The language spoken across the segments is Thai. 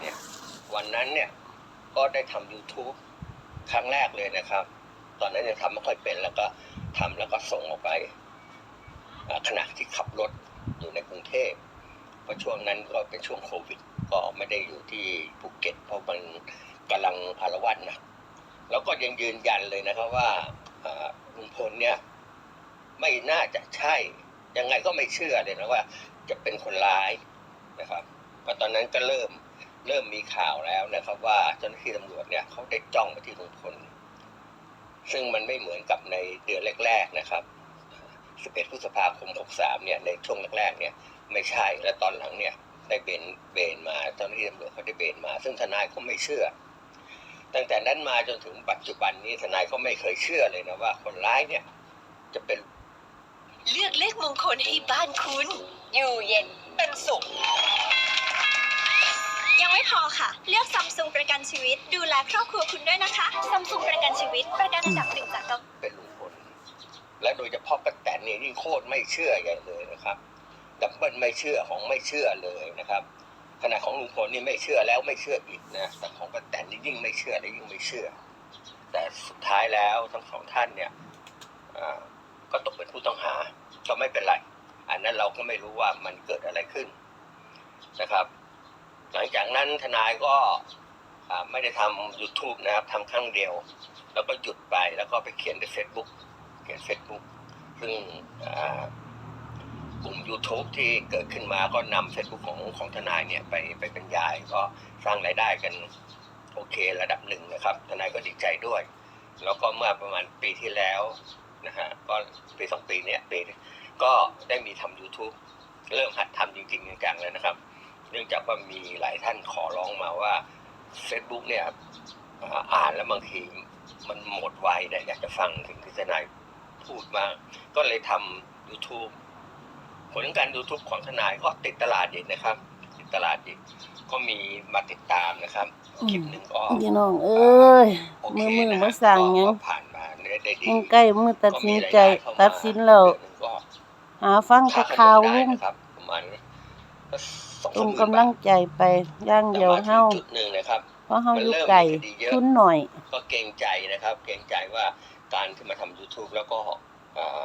เนี่ยวันนั้นเนี่ยก็ได้ทำ YouTube ครั้งแรกเลยนะครับ ตอนนั้นยังทำไม่ค่อยเป็นแล้วก็ทำแล้วก็ส่งออกไปขณะที่ขับรถอยู่ในกรุงเทพเพราะช่วงนั้นก็เป็นช่วงโควิด ก็ไม่ได้อยู่ที่ภูเก็ต เพราะมันกำลังอารวาสนะแล้วก็ยังยืนยันเลยนะครับว่าอ่าลุงพลเนี่ยไม่น่าจะใช่ ยังไงก็ไม่เชื่อเลยนะว่า จะเป็นคนร้ายนะครับเพราะตอนนั้นก็เริ่ม เริ่มมีข่าวแล้วนะครับ ว่าเจ้าหน้าที่ตำรวจเนี่ยเขาได้จ้องไปที่ลุงพลซึ่งมันไม่เหมือนกับในเดือนแรก ๆนะครับ 11 พฤษภาคม 63 เนี่ย ในช่วงแรกๆ เนี่ย ไม่ใช่ และตอนหลังเนี่ย ได้เบน เบนมาเจ้าหน้าที่ตำรวจเขาได้เบนมา ซึ่งทนายก็ไม่เชื่อ ตั้งแต่นั้นมาจนถึงปัจจุบันนี้ทนายก็ไม่เคยเชื่อเลยนะว่าคนร้ายเนี่ย จะเป็น เลือกเลขมงคลให้บ้านคุณ อยู่เย็นเป็นสุขยังไม่ พอค่ะ เลือกซัมซุงประกันชีวิต ดูแลครอบครัวคุณด้วยนะคะซัมซุงประกันชีวิต ประกันอันดับหนึ่งจากกเป็นลุงพลและโดยเฉพาะป้าแตนนี่ยิ่งโคตรไม่เชื่อใหญ่เลยนะครับดับเบิลไม่เชื่อของไม่เชื่อเลยนะครับขณะของลุงพลนี่ไม่เชื่อแล้วไม่เชื่ออีกนะแต่ของป้าแตนนี่ยิ่งไม่เชื่อและยิ่งไม่เชื่อ แต่สุดท้ายแล้วทั้งสองท่านเนี่ยอ่าก็ตกเป็นผู้ต้องหาก็ไม่เป็นไร อันนั้นเราก็ไม่รู้ว่ามันเกิดอะไรขึ้นนะครับ หลังจากนั้นทนายก็ไม่ได้ทำ YouTube นะครับทำครั้งเดียว แล้วก็หยุดไปแล้วก็ไปเขียนใน Facebook เขียน Facebook ซึ่งกลุ่ม YouTube ที่เกิดขึ้นมาก็นำ Facebook ของของทนายเนี่ยไปไปบรรยาย ก็สร้างรายได้กันโอเคระดับหนึ่งนะครับ ทนายก็ดีใจด้วย แล้วก็เมื่อประมาณปีที่แล้วนะฮะก็ปีสองปีเนี่ยปีก็ได้มีทำ YouTube เริ่มหัดทำจริงๆจังๆเลยนะครับ นื่องจากว่ามีหลายท่านขอร้องมาว่า Facebook เนี่ยอ่าอ่านแล้วบางทีมันหมดไวเนี่ยอยากจะฟังถึงที่ทนายพูดมากก็เลยทำ YouTube ผลของการ YouTube ของทนายก็ติดตลาดดีนะครับ ติดตลาดดีก็มีมาติดตามนะครับคลิปหนึ่งก็พี่น้องเอ้ยโอเคมือมือนะฮะมาสั่งหยังก็ผ่านมาได้ได้ดียังใกล้มือตัดสินใจก็มีรายได้เข้ามาตัดสินแล้วเดือนหนึ่งก็หาฟังแตะข่าวได้ลุงนะครับประมาณก็ สองลุงสามหมื่นกำลังบาทใจไปอย่างเดียวแต่มเฮาถึงจุดหนึ่งนะครับเพราะเฮามันอยู่เริ่มไก่มีคดีเยอะทุนหน่อย ก็เกรงใจนะครับ เกรงใจว่าการที่มาทำ YouTube แล้วก็อ่า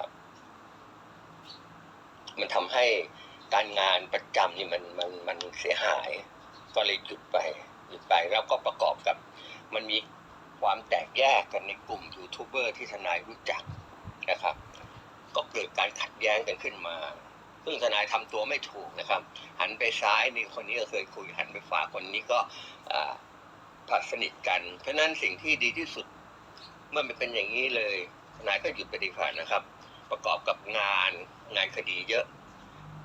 มันทำให้การงานประจำนี่มันมันมันเสียหาย ก็เลยหยุดไปหยุดไปแล้วก็ประกอบกับ มันมีความแตกแยกกันในกลุ่มยูทูบเบอร์ที่ทนายรู้จักนะครับ ก็เกิดการขัดแย้งกันขึ้นมา ซึ่งทนายทำตัวไม่ถูกนะครับ หันไปซ้ายนี่คนนี้ก็เคยคุยหันไปขวาคนนี้ก็ผัดสนิทกันเพราะนั้นสิ่งที่ดีที่สุดเมื่อมันเป็นอย่างนี้เลยทนายก็หยุดไปดีกว่านะครับ ประกอบกับงานงานคดีเยอะ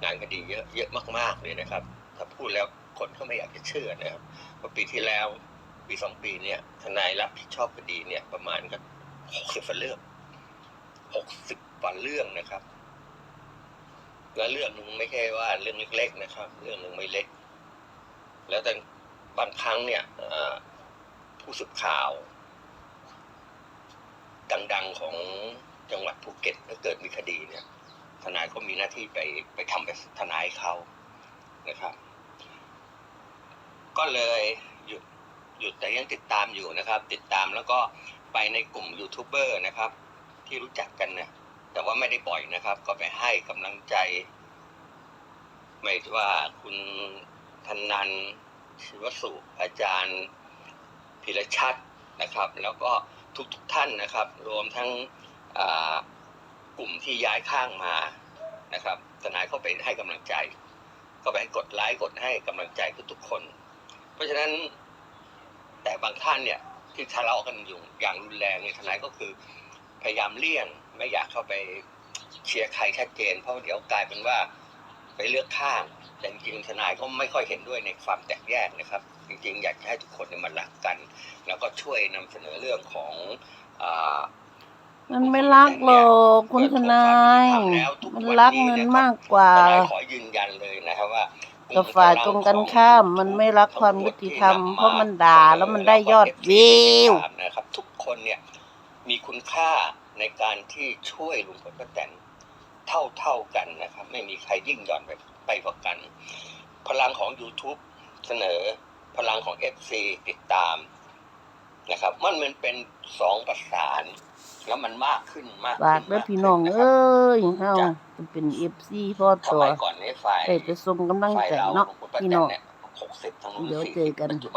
งานคดีเยอะเยอะมากๆเลยนะครับ ถ้าพูดแล้วคนก็ไม่อยากจะเชื่อนะครับเพราปีที่แล้วปีสองปีเนี่ยทนายรับผิดชอบคดีเนี่ยประมาณก็หกสิบเรื่องหกสิบกว่าเรื่องนะครับ แล้วเรื่องหนึ่งไม่ใช่ว่าเรื่องเล็ก ๆ นะครับ เรื่องหนึ่งไม่เล็ก แล้วแต่บางครั้งเนี่ยผู้สื่อข่าว ดัง ๆ ของจังหวัดภูเก็ตถ้าเกิดมีคดีเนี่ย ทนายก็มีหน้าที่ไปไปทำเป็นทนายเขานะครับ ก็เลยหยุดหยุดแต่ยังติดตามอยู่นะครับ ติดตามแล้วก็ไปในกลุ่มยูทูบเบอร์นะครับ ที่รู้จักกันเนี่ย แต่ว่าไม่ได้บ่อยนะครับ ก็ไปให้กำลังใจ ไม่ว่าคุณธนันศิวสุอาจารย์พิรชัดนะครับ แล้วก็ทุกๆทท่านนะครับ รวมทั้งกลุ่มที่ย้ายข้างมานะครับทนายเข้าไปให้กำลังใจก็ไปให้กดไลค์กดให้กำลังใจทุกๆคน เพราะฉะนั้นแต่บางท่านเนี่ยที่ทะเลาะกันอยู่อย่างรุนแรงเนี่ยทนายก็คือพยายามเลี่ยง ไม่อยากเข้าไปเชียร์ใครชัดเจน เพราะเดี๋ยวกลายเป็นว่าไปเลือกข้างแต่จริงๆทนายก็ไม่ค่อยเห็นด้วยในความแตกแยกนะครับ จริงๆ อยากจะให้ทุกคนเนี่ยมารักกัน แล้วก็ช่วยนำเสนอเรื่องของอ่ามันไม่รักหรอกคุณทนายมันรักเงินมากกว่าทนายขอยืนยันเลยนะครับว่าแต่ฝ่ายตรงกันข้ามมันไม่รักความยุติธรรม เพราะมันด่าแล้วมันได้ยอดวิวนะครับ ทุกคนเนี่ยมีคุณค่า ในการที่ช่วยลุงพลป้าแตนเท่าเท่าๆกันนะครับ ไม่มีใครยิ่งหย่อนไปไปกว่ากัน พลังของ YouTube เสนอพลังของเอฟซีติดตามนะครับ มันมันเป็นสองประสาน แล้วมันมากขึ้นมากฝากขึ้นเด้อมากพี่ขึ้น้องะคเอรับ้ยเฮาจะเป็น FC พ่อสต่อมัยก่อนนี้ฝ่ายได้ไปส่งกำลังฝ่ายใจเราเนาะหลวงปู่ป้าพี่แตน้นองเนี่ยหกสิบทั้งนู้นเดี๋ยวสี่เจอกันปัจจุบัน